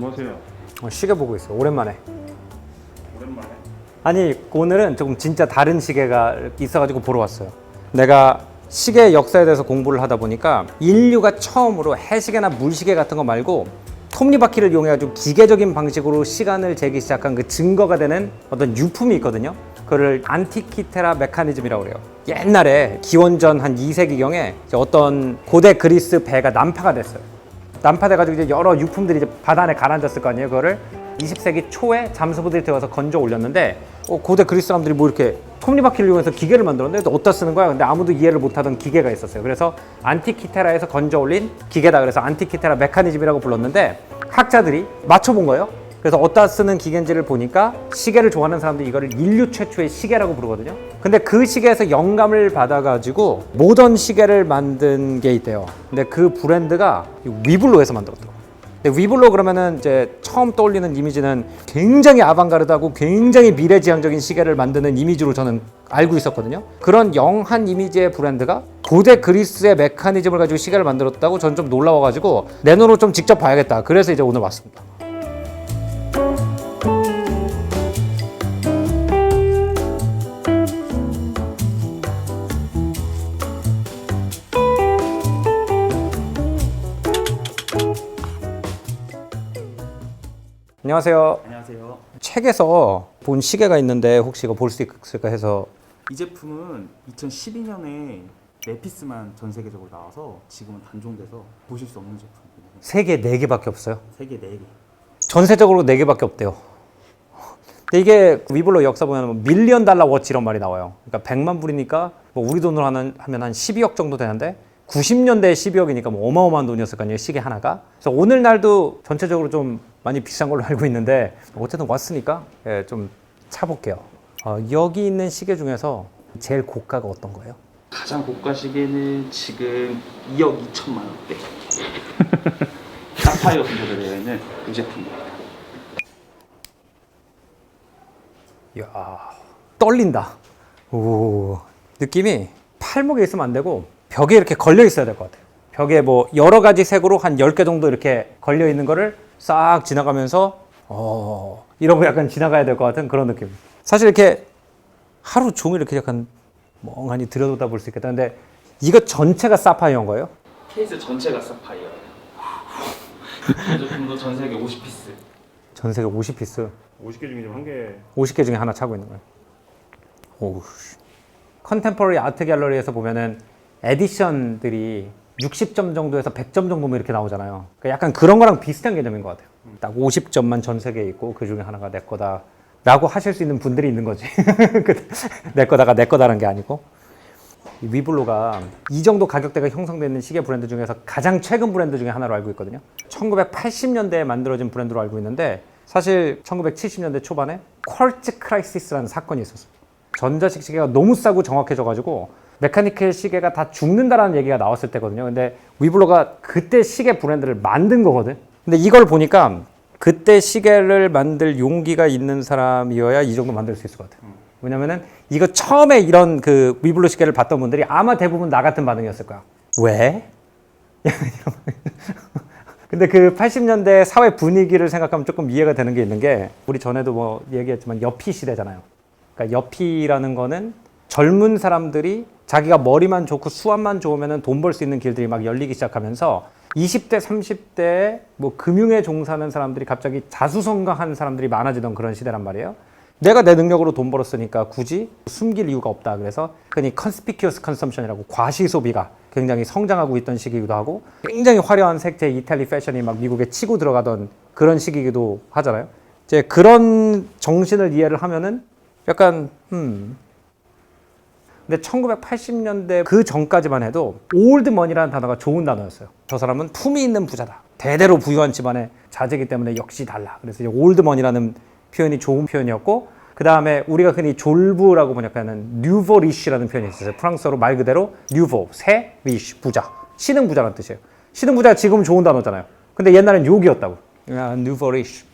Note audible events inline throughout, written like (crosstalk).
뭐 하세요? 어, 시계 보고 있어. 오랜만에. 오랜만에. 아니 오늘은 조금 진짜 다른 시계가 있어가지고 보러 왔어요. 내가 시계 역사에 대해서 공부를 하다 보니까 인류가 처음으로 해시계나 물시계 같은 거 말고 톱니바퀴를 이용해 가지고 기계적인 방식으로 시간을 재기 시작한 그 증거가 되는 어떤 유품이 있거든요. 그를 안티키테라 메커니즘이라고 그래요. 옛날에 기원전 한 2세기경에 어떤 고대 그리스 배가 난파가 됐어요. 난파돼가지고 이제 여러 유품들이 이제 바다 안에 가라앉았을 거 아니에요. 그거를 20세기 초에 잠수부들이 들어가서 건져 올렸는데 어, 고대 그리스 사람들이 뭐 이렇게 톱니바퀴를 이용해서 기계를 만들었는데 어디다 쓰는 거야? 근데 아무도 이해를 못하던 기계가 있었어요. 그래서 안티키테라에서 건져 올린 기계다. 그래서 안티키테라 메커니즘이라고 불렀는데 학자들이 맞춰본 거예요. 그래서 어디다 쓰는 기계인지를 보니까 시계를 좋아하는 사람들이 이거를 인류 최초의 시계라고 부르거든요. 근데 그 시계에서 영감을 받아가지고 모던 시계를 만든 게 있대요. 근데 그 브랜드가 위블로에서 만들었더라고요. 근데 위블로 그러면은 이제 처음 떠올리는 이미지는 굉장히 아방가르드하고 굉장히 미래지향적인 시계를 만드는 이미지로 저는 알고 있었거든요. 그런 영한 이미지의 브랜드가 고대 그리스의 메커니즘을 가지고 시계를 만들었다고 전좀 놀라워가지고 내 눈으로 좀 직접 봐야겠다. 그래서 이제 오늘 왔습니다. 안녕하세요. 안녕하세요. 책에서 본 시계가 있는데 혹시 이거 볼 수 있을까 해서 이 제품은 2012년에 네 피스만 전 세계적으로 나와서 지금은 단종돼서 보실 수 없는 제품입니다. 세계 4개밖에 없어요. 세계 4개. 전세적으로 4개밖에 없대요. 근데 이게 위블로 역사 보면 뭐 밀리언 달러 워치 이런 말이 나와요. 그러니까 100만 불이니까 뭐 우리 돈으로 하는, 하면 한 12억 정도 되는데 90년대에 12억이니까 뭐 어마어마한 돈이었을 거 아니에요. 시계 하나가. 그래서 오늘날도 전체적으로 좀 많이 비싼 걸로 (laughs) 알고 있는데 어쨌든 왔으니까 예, 좀 차볼게요. 어, 여기 있는 시계 중에서 제일 고가가 어떤 거예요? 가장 고가 시계는 지금 2억 2천만 원대. 사파이어 분석에 되어 있는 이 제품입니다. 이야 떨린다. 오 느낌이 팔목에 있으면 안 되고 벽에 이렇게 걸려 있어야 될 것 같아요. 벽에 뭐 여러 가지 색으로 한 10개 정도 이렇게 걸려 있는 거를 싹 지나가면서 어 이러고 약간 지나가야 될 것 같은 그런 느낌. 사실 이렇게 하루 종일 이렇게 약간 멍하니 들여다 볼 수 있겠다. 근데 이거 전체가 사파이어인 거예요? 케이스 전체가 사파이어예요. 이 제품도 전 세계 50피스. 전 세계 50피스. 50개 중에 좀한 개. 50개 중에 하나 차고 있는 거예요. 오우. 컨템퍼러리 아트 갤러리에서 보면은 에디션들이 60점 정도에서 100점 정도 뭐 이렇게 나오잖아요. 그러니까 약간 그런 거랑 비슷한 개념인 것 같아요. 딱 50점만 전 세계에 있고 그 중에 하나가 내 거다. 라고 하실 수 있는 분들이 있는 거지. (laughs) 그내 거다가 내 거다라는 게 아니고. 이 위블로가 이 정도 가격대가 형성되어 있는 시계 브랜드 중에서 가장 최근 브랜드 중에 하나로 알고 있거든요. 1980년대에 만들어진 브랜드로 알고 있는데 사실 1970년대 초반에 퀄츠 크라이시스라는 사건이 있었어요. 전자식 시계가 너무 싸고 정확해져가지고 메카니컬 시계가 다 죽는다라는 얘기가 나왔을 때거든요. 근데 위블로가 그때 시계 브랜드를 만든 거거든. 근데 이걸 보니까 그때 시계를 만들 용기가 있는 사람이어야 이 정도 만들 수 있을 것 같아요. 왜냐면은 이거 처음에 이런 그 위블로 시계를 봤던 분들이 아마 대부분 나 같은 반응이었을 거야. 왜? (laughs) 근데 그 80년대 사회 분위기를 생각하면 조금 이해가 되는 게 있는 게 우리 전에도 뭐 얘기했지만 여피 시대잖아요. 그러니까 여피라는 거는 젊은 사람들이 자기가 머리만 좋고 수완만 좋으면 돈 벌 수 있는 길들이 막 열리기 시작하면서 20대, 30대에 뭐 금융에 종사하는 사람들이 갑자기 자수성가한 사람들이 많아지던 그런 시대란 말이에요. 내가 내 능력으로 돈 벌었으니까 굳이 숨길 이유가 없다. 그래서 흔히 conspicuous consumption이라고 과시 소비가 굉장히 성장하고 있던 시기이기도 하고 굉장히 화려한 색채 이탈리 패션이 막 미국에 치고 들어가던 그런 시기이기도 하잖아요. 이제 그런 정신을 이해를 하면은 약간 음 근데 1980년대 그 전까지만 해도 올드머니라는 단어가 좋은 단어였어요. 저 사람은 품이 있는 부자다. 대대로 부유한 집안의 자제기 때문에 역시 달라. 그래서 올드머니라는 표현이 좋은 표현이었고 그 다음에 우리가 흔히 졸부라고 번역하는 뉴보 리쉬라는 표현이 있었어요. 프랑스어로 말 그대로 뉴보, 새, 리쉬, 부자. 신흥 부자라는 뜻이에요. 신흥 부자 지금 좋은 단어잖아요. 근데 옛날엔 욕이었다고. 아, 뉴보 리쉬.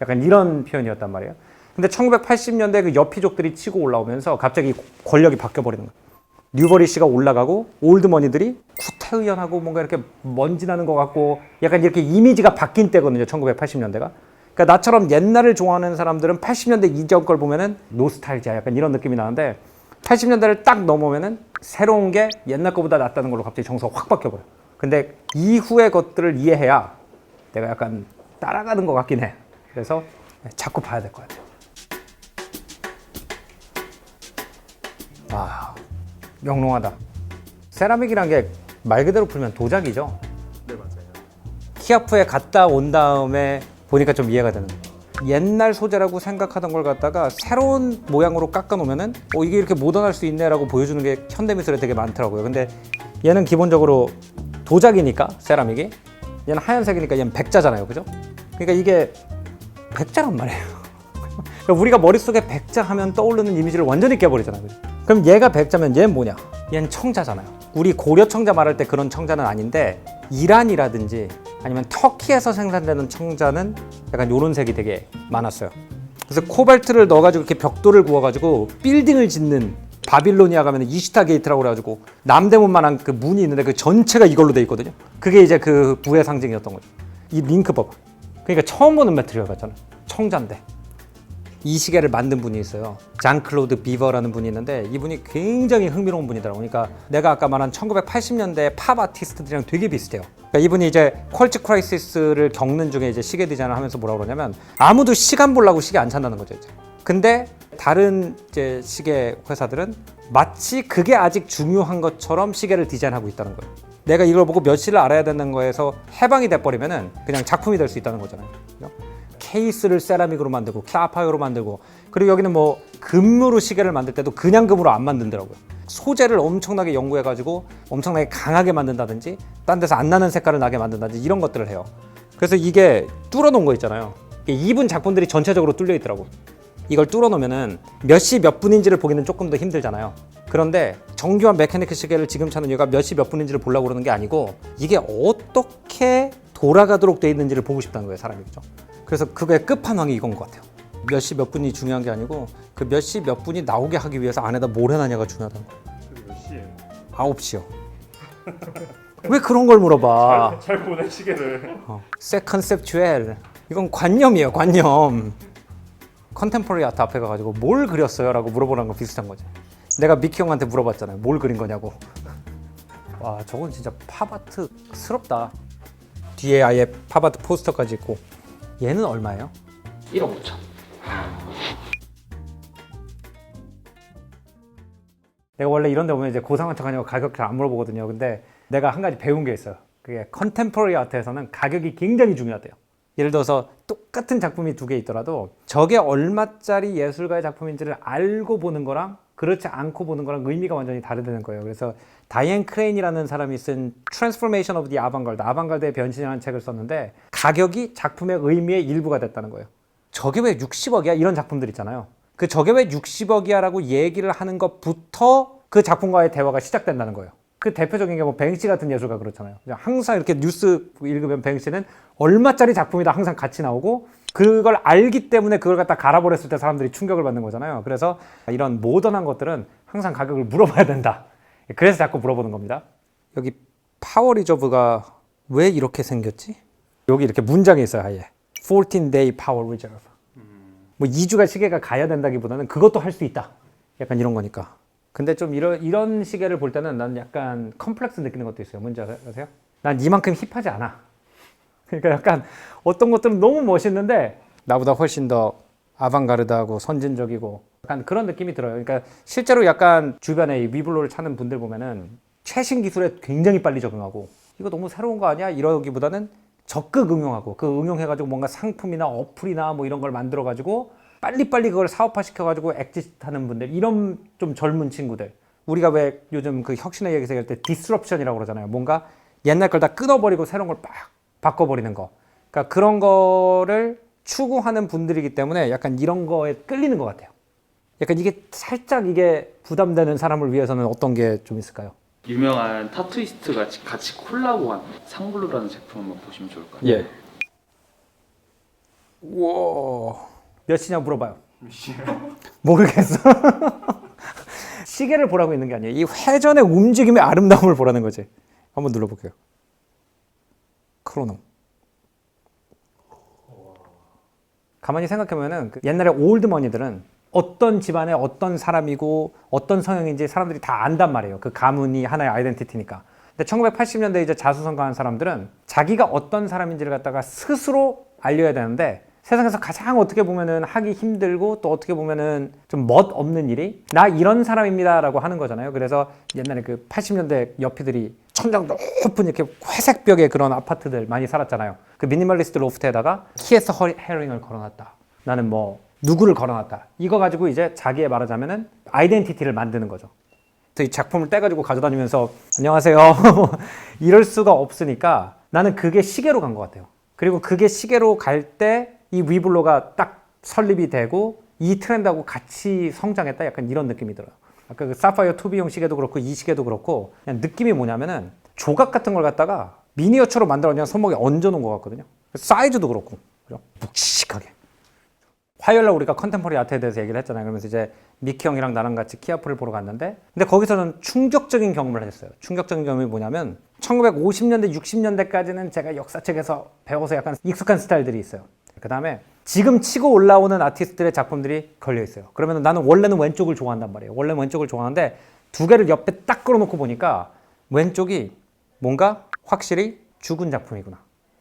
약간 이런 표현이었단 말이에요. 근데 1980년대 그 여피족들이 치고 올라오면서 갑자기 권력이 바뀌어 버리는 거예요. 뉴버리 씨가 올라가고 올드머니들이 구태의연하고 뭔가 이렇게 먼지 나는 것 같고 약간 이렇게 이미지가 바뀐 때거든요. 1980년대가. 그러니까 나처럼 옛날을 좋아하는 사람들은 80년대 이전 걸 보면은 노스탈지아 약간 이런 느낌이 나는데 80년대를 딱 넘으면은 새로운 게 옛날 거보다 낫다는 걸로 갑자기 정서가 확 바뀌어버려. 근데 이후의 것들을 이해해야 내가 약간 따라가는 것 같긴 해. 그래서 자꾸 봐야 될 것 같아 와, 영롱하다. 세라믹이란 게 말 그대로 풀면 도자기죠. 네 맞아요. 키아프에 갔다 온 다음에 보니까 좀 이해가 되는 거예요. 옛날 소재라고 생각하던 걸 갖다가 새로운 모양으로 깎아 놓으면은 어 이게 이렇게 모던할 수 있네라고 보여주는 게 현대 미술에 되게 많더라고요. 근데 얘는 기본적으로 도자기니까 세라믹이 얘는 하얀색이니까 얘는 백자잖아요. 그죠? 그러니까 이게 백자란 말이에요. (laughs) 그러니까 우리가 머릿속에 백자 하면 떠오르는 이미지를 완전히 깨버리잖아요. 그죠? 그럼 얘가 백자면 얘는 뭐냐? 얘는 청자잖아요. 우리 고려 청자 말할 때 그런 청자는 아닌데 이란이라든지 아니면 터키에서 생산되는 청자는 약간 요런 색이 되게 많았어요. 그래서 코발트를 넣어가지고 이렇게 벽돌을 구워가지고 빌딩을 짓는 바빌로니아 가면 이시타 게이트라고 그래가지고 남대문만한 그 문이 있는데 그 전체가 이걸로 돼 있거든요. 그게 이제 그 부의 상징이었던 거죠. 이 링크 봐봐. 그러니까 처음 보는 매트리얼 같잖아. 청자인데. 이 시계를 만든 분이 있어요. 장클로드 비버라는 분이 있는데 이분이 굉장히 흥미로운 분이더라고요. 그러니까 내가 아까 말한 1980년대 팝 아티스트들이랑 되게 비슷해요. 그러니까 이분이 이제 퀄치 크라이시스를 겪는 중에 이제 시계 디자인을 하면서 뭐라 그러냐면 아무도 시간 보려고 시계 안 찬다는 거죠, 이제. 근데 다른 이제 시계 회사들은 마치 그게 아직 중요한 것처럼 시계를 디자인하고 있다는 거예요. 내가 이걸 보고 몇 시를 알아야 되는 거에서 해방이 돼버리면은 그냥 작품이 될 수 있다는 거잖아요. 케이스를 세라믹으로 만들고 사파이어로 만들고 그리고 여기는 뭐 금으로 시계를 만들 때도 그냥 금으로 안 만든더라고요. 소재를 엄청나게 연구해 가지고 엄청나게 강하게 만든다든지 딴 데서 안 나는 색깔을 나게 만든다든지 이런 것들을 해요. 그래서 이게 뚫어 놓은 거 있잖아요. 입은 작품들이 전체적으로 뚫려 있더라고. 이걸 뚫어 놓으면은 몇 시 몇 분인지를 보기는 조금 더 힘들잖아요. 그런데 정교한 메카니크 시계를 지금 찾는 이유가 몇 시 몇 분인지를 보려고 그러는 게 아니고 이게 어떻게 돌아가도록 돼 있는지를 보고 싶다는 거예요, 사람이 그죠? 그래서 그게 끝판왕이 이건 것 같아요. 몇 시 몇 분이 중요한 게 아니고 그 몇 시 몇 분이 나오게 하기 위해서 안에다 뭘 해놨냐가 중요하다는 거예요. 몇 시예요? 9시요. (laughs) 왜 그런 걸 물어봐? 잘 보내 시계를. 어. 세컨셉추엘 이건 관념이에요 관념 컨템포러리 아트 앞에 가가지고 뭘 그렸어요? 라고 물어보는 거 비슷한 거지 내가 미키 형한테 물어봤잖아요 뭘 그린 거냐고 와 저건 진짜 팝아트스럽다 뒤에 아예 팝아트 포스터까지 있고 얘는 얼마예요? 1억 5천. 내가 원래 이런 데 보면 이제 고상한 척 하냐고 가격 잘 안 물어보거든요. 근데 내가 한 가지 배운 게 있어요. 그게 컨템포러리 아트에서는 가격이 굉장히 중요하대요. 예를 들어서 똑같은 작품이 두 개 있더라도 저게 얼마짜리 예술가의 작품인지를 알고 보는 거랑 그렇지 않고 보는 거랑 의미가 완전히 다르다는 거예요. 그래서 다이앤 크레인이라는 사람이 쓴 Transformation of the Avant-Garde, 아방갈드의 변신이라는 책을 썼는데 가격이 작품의 의미의 일부가 됐다는 거예요. 저게 왜 60억이야? 이런 작품들 있잖아요. 그 저게 왜 60억이야 라고 얘기를 하는 것부터 그 작품과의 대화가 시작된다는 거예요. 그 대표적인 게 뭐 뱅시 같은 예술가 그렇잖아요. 항상 이렇게 뉴스 읽으면 뱅시는 얼마짜리 작품이다 항상 같이 나오고 그걸 알기 때문에 그걸 갖다 갈아버렸을 때 사람들이 충격을 받는 거잖아요. 그래서 이런 모던한 것들은 항상 가격을 물어봐야 된다. 그래서 자꾸 물어보는 겁니다. 여기 파워 리저브가 왜 이렇게 생겼지? 여기 이렇게 문장이 있어요, 아예. 14 day power reserve. 뭐 2주가 시계가 가야 된다기보다는 그것도 할 수 있다. 약간 이런 거니까. 근데 좀 이런 이런 시계를 볼 때는 난 약간 컴플렉스 느끼는 것도 있어요. 뭔지 아- 아세요? 난 이만큼 힙하지 않아. (laughs) 그러니까 약간 어떤 것들은 너무 멋있는데 나보다 훨씬 더 아방가르드하고 선진적이고 약간 그런 느낌이 들어요. 그러니까 실제로 약간 주변에 이 위블로를 찾는 분들 보면은 최신 기술에 굉장히 빨리 적응하고 이거 너무 새로운 거 아니야? 이러기보다는 적극 응용하고 그 응용해가지고 뭔가 상품이나 어플이나 뭐 이런 걸 만들어가지고 빨리빨리 그걸 사업화 시켜가지고 엑짓하는 분들 이런 좀 젊은 친구들 우리가 왜 요즘 그 혁신의 얘기 얘기할 때 디스럽션이라고 그러잖아요. 뭔가 옛날 걸 다 끊어버리고 새로운 걸 막 바꿔버리는 거. 그러니까 그런 거를 추구하는 분들이기 때문에 약간 이런 거에 끌리는 것 같아요. 약간 이게 살짝 이게 부담되는 사람을 위해서는 어떤 게 좀 있을까요? 유명한 타투이스트가 같이 콜라보한 상블루라는 제품 한번 보시면 좋을 것 같아요. 예. 우와. 몇 시냐 물어봐요. (laughs) 모르겠어. (laughs) 시계를 보라고 있는 게 아니에요. 이 회전의 움직임의 아름다움을 보라는 거지. 한번 눌러볼게요. 크로노. 가만히 생각해보면은 그 옛날에 올드머니들은 어떤 집안의 어떤 사람이고 어떤 성향인지 사람들이 다 안단 말이에요. 그 가문이 하나의 아이덴티티니까. 근데 1980년대 이제 자수성가한 사람들은 자기가 어떤 사람인지를 갖다가 스스로 알려야 되는데 세상에서 가장 어떻게 보면은 하기 힘들고 또 어떻게 보면은 좀 멋 없는 일이 나 이런 사람입니다라고 하는 거잖아요. 그래서 옛날에 그 80년대 여피들이 천장 높은 이렇게 회색 벽의 그런 아파트들 많이 살았잖아요. 그 미니멀리스트 로프트에다가 키에서 헤링을 걸어놨다. 나는 뭐 누구를 걸어놨다. 이거 가지고 이제 자기의 말하자면은 아이덴티티를 만드는 거죠. 이 작품을 떼가지고 가져다니면서 안녕하세요 (laughs) 이럴 수가 없으니까 나는 그게 시계로 간 것 같아요. 그리고 그게 시계로 갈 때 이 위블로가 딱 설립이 되고 이 트렌드하고 같이 성장했다 약간 이런 느낌이 들어요. 아까 그 사파이어 투비용 시계도 그렇고 이 시계도 그렇고 그냥 느낌이 뭐냐면은 조각 같은 걸 갖다가 미니어처로 만들어 그냥 손목에 얹어 놓은 것 같거든요. 사이즈도 그렇고? 묵직하게. 화요일 날 우리가 컨템포리 아트에 대해서 얘기를 했잖아요. 그러면서 이제 미키 형이랑 나랑 같이 키아프를 보러 갔는데 근데 거기서는 충격적인 경험을 했어요. 충격적인 경험이 뭐냐면 1950년대, 60년대까지는 제가 역사책에서 배워서 약간 익숙한 스타일들이 있어요. 그 다음에 지금 치고 올라오는 아티스트들의 작품들이 걸려 있어요. 그러면 나는 원래는 왼쪽을 좋아한단 말이에요. 원래 왼쪽을 좋아하는데 두 개를 옆에 딱 걸어놓고 보니까 왼쪽이 뭔가 확실히 죽은 작품이구나.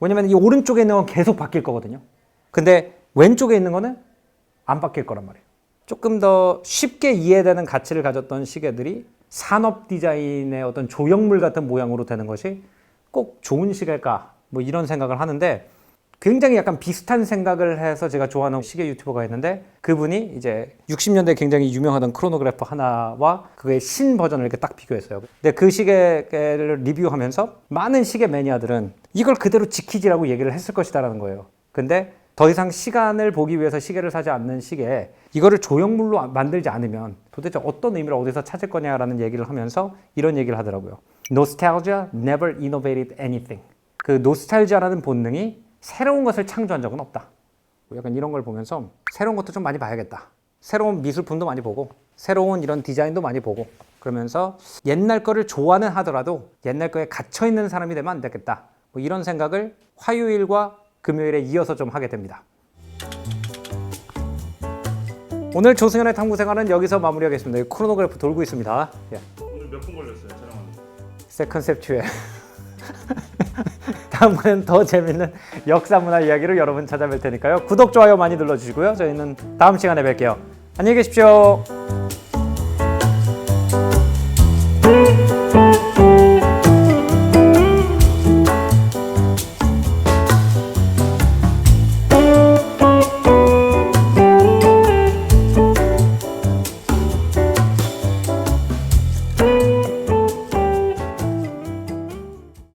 왜냐면 이 오른쪽에 있는 건 계속 바뀔 거거든요. 근데 왼쪽에 있는 거는 안 바뀔 거란 말이에요. 조금 더 쉽게 이해되는 가치를 가졌던 시계들이 산업 디자인의 어떤 조형물 같은 모양으로 되는 것이 꼭 좋은 시계일까? 뭐 이런 생각을 하는데 굉장히 약간 비슷한 생각을 해서 제가 좋아하는 시계 유튜버가 있는데 그분이 이제 60년대 굉장히 유명하던 크로노그래퍼 하나와 그의 신 버전을 이렇게 딱 비교했어요. 근데 그 시계를 리뷰하면서 많은 시계 매니아들은 이걸 그대로 지키지라고 얘기를 했을 것이다라는 거예요. 근데 더 이상 시간을 보기 위해서 시계를 사지 않는 시계에 이거를 조형물로 만들지 않으면 도대체 어떤 의미를 어디서 찾을 거냐라는 얘기를 하면서 이런 얘기를 하더라고요. Nostalgia never innovated anything. 그 노스탈지아라는 본능이 새로운 것을 창조한 적은 없다. 약간 이런 걸 보면서 새로운 것도 좀 많이 봐야겠다. 새로운 미술품도 많이 보고 새로운 이런 디자인도 많이 보고 그러면서 옛날 거를 좋아는 하더라도 옛날 거에 갇혀 있는 사람이 되면 안 되겠다. 뭐 이런 생각을 화요일과 금요일에 이어서 좀 하게 됩니다. 오늘 조승현의 탐구 생활은 여기서 마무리하겠습니다. 이 크로노그래프 돌고 있습니다. 예. 오늘 몇 분 걸렸어요 촬영하는데? 세컨셉 튜에 다음번엔 더 재밌는 역사 문화 이야기로 여러분 찾아뵐 테니까요. 구독, 좋아요 많이 눌러주시고요. 저희는 다음 시간에 뵐게요. 안녕히 계십시오.